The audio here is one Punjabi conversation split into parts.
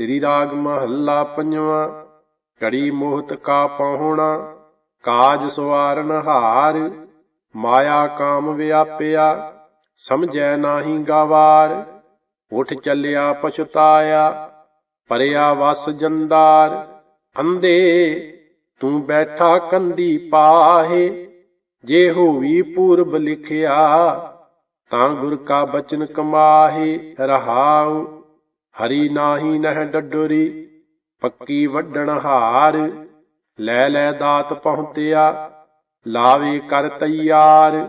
ਸ੍ਰੀ ਰਾਗ ਮਹੱਲਾ ਪੰਜਵਾਂ, ਕੜੀ ਮੋਹਤ ਕਾ ਪਾਹੁਣਾ ਕਾਜ ਸਵਾਰਨ ਹਾਰ, ਮਾਇਆ ਕਾਮ ਵਿਆਪਿਆ, ਸਮਝੈ ਨਾਹੀ ਗਵਾਰ, ਉਠ ਚੱਲਿਆ ਪਛਤਾਇਆ, ਪਰਿਆ ਵਸ ਜੰਦਾਰ ਅੰਦੇ ਤੂੰ ਬੈਠਾ ਕੰਦੀ ਪਾਹੇ, ਜੇ ਹੋਵੀ ਪੂਰਬ ਲਿਖਿਆ, ਤਾਂ ਗੁਰ ਕਾ ਬਚਨ ਕਮਾਹੇ, ਰਹਾਉ ਹਰੀ ਨਾਹੀ ਨਹਿ ਡੱਡੋਰੀ, ਪੱਕੀ ਵੱਡਣ ਹਾਰ। ਲੈ ਲੈ ਦਾਤ ਪਹੁੰਚਿਆ ਲਾਵੇ ਕਰ ਤੈਯਾਰ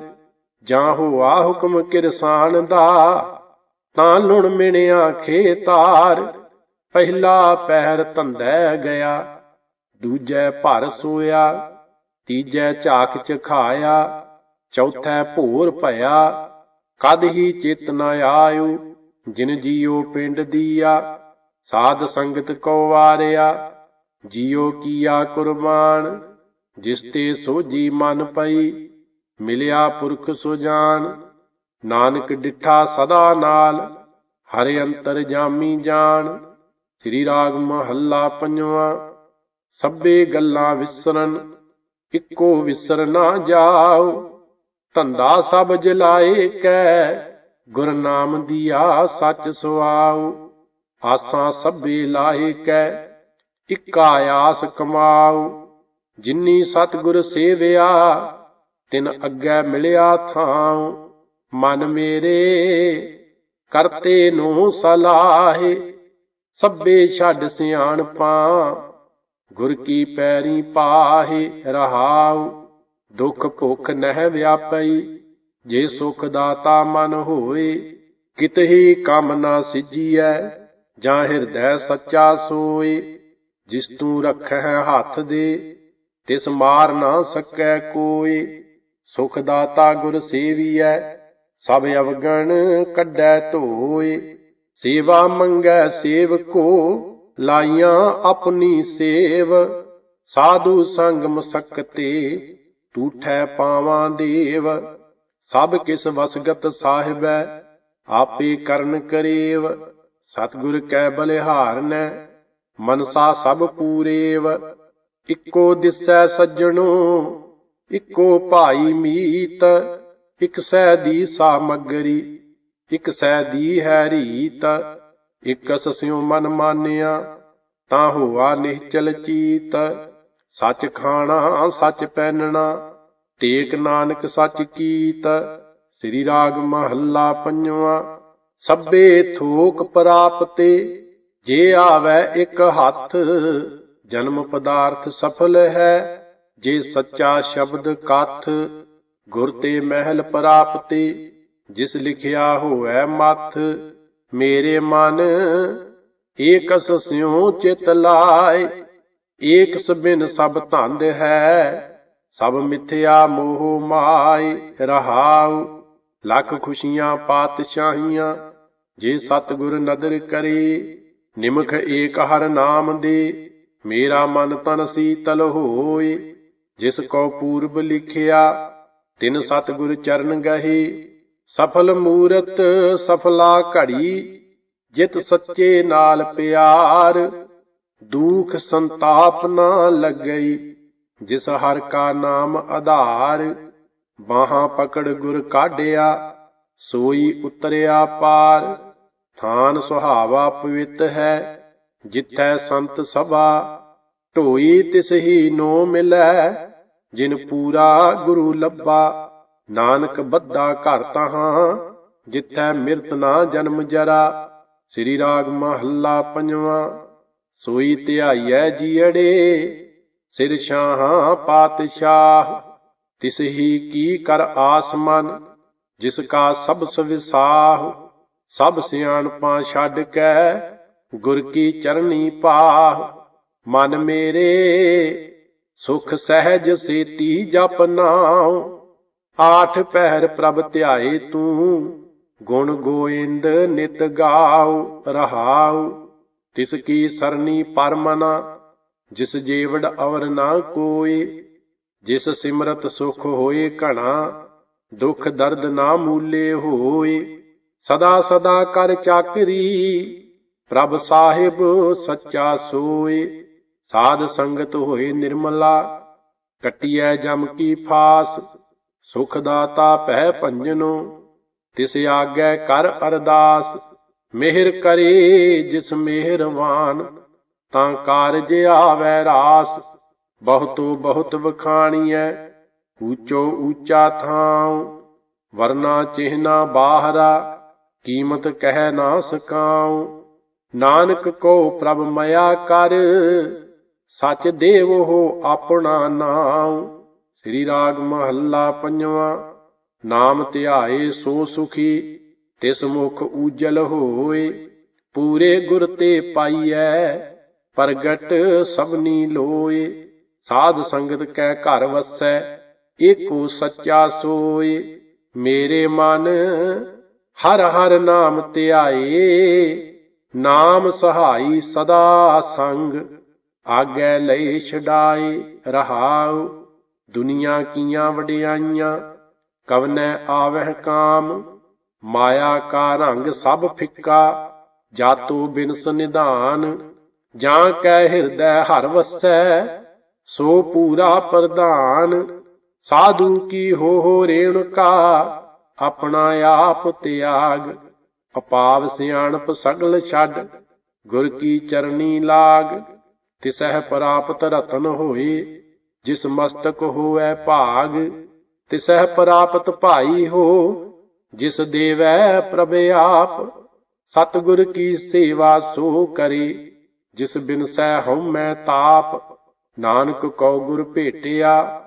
ਜਾਂ ਹੋਆ ਹੁਕਮ ਕਿਰਸਾਨ ਦਾ, ਤਾਂ ਲੁਣ ਮਿਣਿਆ ਖੇਤਾਰ। ਪਹਿਲਾ ਪਹਿਰ ਧੰਦੈ ਗਿਆ, ਦੂਜੈ ਭਰ ਸੋਇਆ, ਤੀਜੈ ਝਾਕ ਚ ਖਾਇਆ, ਚੌਥੈ ਭੋਰ ਭਇਆ। ਕਦ ਹੀ ਚੇਤ ਨ ਆਇਓ ਜਿਨ ਜੀਓ ਪਿੰਡ ਦੀਆ, ਸਾਧ ਸੰਗਤ ਕੋ ਵਾਰਿਆ ਜੀਓ ਕੀਆ ਕੁਰਬਾਨ, ਜਿਸ ਤੇ ਸੋਜੀ ਮਨ ਪਈ, ਮਿਲਿਆ ਪੁਰਖ ਸੁਜਾਨ ਨਾਨਕ ਡਿਠਾ ਸਦਾ ਨਾਲ, ਹਰਿ ਅੰਤਰ ਜਾਮੀ ਜਾਣ ਸ੍ਰੀ ਰਾਗ ਮਹੱਲਾ ਪੰਜਵਾਂ, ਸਭੇ ਗੱਲਾਂ ਵਿਸਰਨ, ਇੱਕੋ ਵਿਸਰ ਨਾ ਜਾਓ ਧੰਦਾ ਸਭ ਜਲਾਏ ਕੈ ਗੁਰ ਨਾਮ ਦੀਆ ਸੱਚ ਸੁਆਉ, ਆਸਾਂ ਸਭੇ ਲਾਏ ਕੈ, ਇੱਕਾ ਆਸ ਕਮਾਉ। ਜਿਨੀ ਸਤਿਗੁਰ ਸੇਵਿਆ, ਤਿਨ ਅੱਗੇ ਮਿਲਿਆ ਥਾਉ। ਮਨ ਮੇਰੇ, ਕਰਤੇ ਨੂੰ ਸਲਾਹੇ, ਸਭੇ ਛੱਡ ਸਿਆਣਪਾਂ ਗੁਰ ਕੀ ਪੈਰੀ ਪਾਹੇ ਰਹਾਉ, ਦੁਖ ਭੁਖ ਨਹਿ ਵਿਆਪਈ। ਜੇ ਸੁਖ ਦਾਤਾ ਮਨ ਹੋਏ, ਕਿਤਹੀ ਕੰਮ ਨਾ ਸਿਜੀਐ, ਜਾਂ ਹਿਰਦੈ ਸੱਚਾ ਸੋਏ। ਜਿਸ ਤੂੰ ਰੱਖੈ ਹੱਥ ਦੇ, ਤਿਸ ਮਾਰ ਨਾ ਸਕੈ ਕੋਈ ਸੁਖ ਦਾਤਾ ਗੁਰ ਸੇਵੀਐ, ਸਭ ਅਵਗਣ ਕੱਢੈ ਧੋਏ। ਸੇਵਾ ਮੰਗੈ ਸੇਵ ਕੋ ਲਾਈਆਂ ਆਪਣੀ ਸੇਵ। ਸਾਧੂ ਸੰਗ ਮਸਕਤੇ ਟੂਠੈ ਪਾਵਾਂ ਦੇਵ। ਸਭ ਕਿਸ ਵਸਗਤ ਸਾਹਿਬੈ, ਆਪੇ ਕਰਨ ਕਰੇਵ, ਸਤਿਗੁਰ ਕੈ ਬਲਿਹਾਰਨੈ ਮਨਸਾ ਸਭ ਪੂਰੇਵ, ਇੱਕੋ ਦਿਸੈ ਸੱਜਣੋ, ਇੱਕੋ ਭਾਈ ਮੀਤ ਇਕ ਸਹਿ ਦੀ ਸਾਮਗਰੀ ਇਕ ਸਹਿ ਦੀ ਹੈ ਰੀਤ, ਇਕਸ ਸਿਉ ਮਨ ਮਾਨਿਆ, ਤਾਂ ਹੋਆ ਨਿਹਚਲ ਚੀਤ, ਸੱਚ ਖਾਣਾ, ਸੱਚ ਪਹਿਨਣਾ ਟੇਕ ਨਾਨਕ ਸੱਚ ਕੀਤ, ਸ੍ਰੀ ਰਾਗ ਮਹੱਲਾ ਪੰਜਵਾਂ। ਸਭੇ ਥੋਕ ਪ੍ਰਾਪਤੇ, ਜੇ ਆਵੈ ਇੱਕ ਹੱਥ, ਜਨਮ ਪਦਾਰਥ ਸਫਲ ਹੈ। ਜੇ ਸੱਚਾ ਸ਼ਬਦ ਕਥ, ਗੁਰ ਤੇ ਮਹਿਲ ਪ੍ਰਾਪਤੀ, ਜਿਸ ਲਿਖਿਆ ਹੋਐ ਮਥ, ਮੇਰੇ ਮਨ, ਏਕਸ ਸਿਉ ਚਿਤ ਲਾਏ। ਏਕ ਸਬਿਨ ਸਭ ਧੰਦ ਹੈ ਸਭ ਮਿਥਿਆ ਮੋਹ ਮਾਇ ਰਹਾਉ, ਲੱਖ ਖੁਸ਼ੀਆਂ ਪਾਤਸ਼ਾਹੀਆਂ, ਜੇ ਸਤਿਗੁਰ ਨਦਰ ਕਰੇ, ਨਿਮਖ ਏਕ ਹਰ ਨਾਮ ਦੇ, ਮੇਰਾ ਮਨ ਤਨ ਸੀਤਲ ਹੋਏ, ਜਿਸ ਕੋ ਪੂਰਬ ਲਿਖਿਆ, ਤਿਨ ਸਤਿਗੁਰ ਚਰਨ ਗਹੇ, ਸਫਲ ਮੂਰਤ ਸਫਲਾ ਘੜੀ, ਜਿਤ ਸੱਚੇ ਨਾਲ ਪਿਆਰ, ਦੁਖ ਸੰਤਾਪ ਨਾ ਲੱਗਈ। ਜਿਸ ਹਰ ਕਾ ਨਾਮ ਆਧਾਰ, ਬਾਹਾਂ ਪਕੜ ਗੁਰ ਕਾਢਿਆ, ਸੋਈ ਉਤਰਿਆ ਪਾਰ, ਥਾਨ ਸੁਹਾਵਾ ਪਵਿੱਤ ਹੈ, ਜਿੱਥੈ ਸੰਤ ਸਭਾ, ਢੋਈ ਤਿਸ ਹੀ ਨੋ ਮਿਲੈ, ਜਿਨ ਪੂਰਾ ਗੁਰੂ ਲੱਭਾ, ਨਾਨਕ ਬੱਧਾ ਘਰ ਤਹਾਂ, ਜਿੱਥੈ ਮਿਰਤ ਨਾ ਜਨਮ ਜਰਾ, ਸ੍ਰੀ ਰਾਗ ਮਹੱਲਾ ਪੰਜਵਾਂ, ਸੋਈ ਧਿਆਈਐ ਜੀੜੇ ਸਿਰ ਸ਼ਾਹਾਂ ਪਾਤਸ਼ਾਹ, ਤਿਸ ਹੀ ਕੀ ਕਰ ਆਸਮਨ, ਜਿਸ ਕਾ ਸਭ ਸਵਿਸਾਹ, ਸਭ ਸਿਆਣਪਾਂ ਛੱਡ ਕੇ ਗੁਰ ਕੀ ਚਰਨੀ ਪਾਹ। ਮਨ ਮੇਰੇ ਸੁਖ ਸਹਿਜ ਸੇਤੀ ਜਪ ਨਾਉ, ਆਠ ਪਹਿਰ ਪ੍ਰਭ ਧਿਆਏ ਤੂੰ, ਗੁਣ ਗੋਇੰਦ ਨਿਤ ਗਾਉ ਰਹਾਉ, ਤਿਸ ਕੀ ਸਰਨੀ ਪਰਮਨਾ ਜਿਸ ਜੀਵੜ ਅਵਰ ਨਾ ਕੋਈ, ਜਿਸ ਸਿਮਰਤ ਸੁਖ ਹੋਏ ਘਣਾ, ਦੁਖ ਦਰਦ ਨਾ ਮੂਲੇ ਹੋਏ, ਸਦਾ ਸਦਾ ਕਰ ਚਾਕਰੀ, ਪ੍ਰਭ ਸਾਹਿਬ ਸੱਚਾ ਸੋਏ। ਸਾਧ ਸੰਗਤ ਹੋਏ ਨਿਰਮਲਾ, ਕਟਿਐ ਜਮ ਕੀ ਫਾਸ, ਸੁਖ ਦਾਤਾ ਪਹਿ ਭੰਜਨੋ, ਤਿਸ ਆਗੈ ਕਰ ਅਰਦਾਸ, ਮਿਹਰ ਕਰੇ ਜਿਸ ਮਿਹਰਵਾਨ। ਤਾਂ ਕਾਰਜ ਆਵੈ ਰਾਸ, ਬਹੁਤੋ ਬਹੁਤ ਵਖਾਣੀਐ, ਊਚੋ ਊਚਾ ਥਾਂ ਵਰਨਾ ਚਿਹਨਾ ਬਾਹਰਾ, ਕੀਮਤ ਕਹਿ ਨਾ ਸਕਾਉ। ਨਾਨਕ ਕੋ ਪ੍ਰਭ ਮਇਆ ਕਰ, ਸਚ ਦੇਵ ਹੋ ਆਪਣਾ ਨਾਮ ਸ੍ਰੀ ਰਾਗ ਮਹੱਲਾ ਪੰਜਵਾਂ, ਨਾਮ ਧਿਆਏ ਸੋ ਸੁਖੀ, ਤਿਸ ਮੁਖ ਉਜਲ ਹੋਏ, ਪੂਰੇ ਗੁਰ ਤੇ ਪਾਈਐ। ਪ੍ਰਗਟ ਸਭਨੀ ਲੋਏ, ਸਾਧ ਸੰਗਤ ਕੈ ਘਰ ਵਸੈ, ਏਕੋ ਸੱਚਾ ਸੋਏ। ਮੇਰੇ ਮਨ ਹਰ ਹਰ ਨਾਮ ਧਿਆਏ ਨਾਮ ਸਹਾਈ ਸਦਾ ਸੰਗ। ਆਗੈ ਲਈ ਛਡਾਏ, ਰਹਾਉ ਦੁਨੀਆ ਕੀਆਂ ਵਡਿਆਈਆਂ। ਕਵਨੈ ਆਵਹਿ ਕਾਮ, ਮਾਇਆ ਕਾ ਰੰਗ ਸਭ ਫਿੱਕਾ, ਜਾਤੋ ਬਿਨਸ ਨਿਧਾਨ। ਜਾਂ ਕੈ ਹਿਰਦੈ ਹਰ ਵਸੈ, ਸੋ ਪੂਰਾ ਪ੍ਰਧਾਨ। ਸਾਧੂ ਕੀ ਹੋ ਹੋ ਰੇਣੁਕਾ, ਆਪਣਾ ਆਪ ਤਿਆਗ। ਅਪਾਵ ਸਿਆਣਪ ਸਗਲ ਛੱਡ, ਗੁਰ ਕੀ ਚਰਨੀ ਲਾਗ। ਤਿਸਹਿ ਪ੍ਰਾਪਤ ਰਤਨ ਹੋਏ, ਜਿਸ ਮਸਤਕ ਹੋਐ ਭਾਗ। ਤਿਸਹਿ ਪ੍ਰਾਪਤ ਭਾਈ ਹੋ, ਜਿਸ ਦੇਵੈ ਪ੍ਰਭ ਆਪ। ਸਤਿਗੁਰ ਕੀ ਸੇਵਾ ਸੋ ਕਰੇ। ਜਿਸ ਬਿਨਸੈ ਹਉਮੈ ਤਾਪ ਨਾਨਕ ਕਉ ਗੁਰ ਭੇਟਿਆ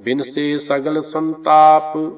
ਬਿਨਸੇ ਸਗਲ ਸੰਤਾਪ।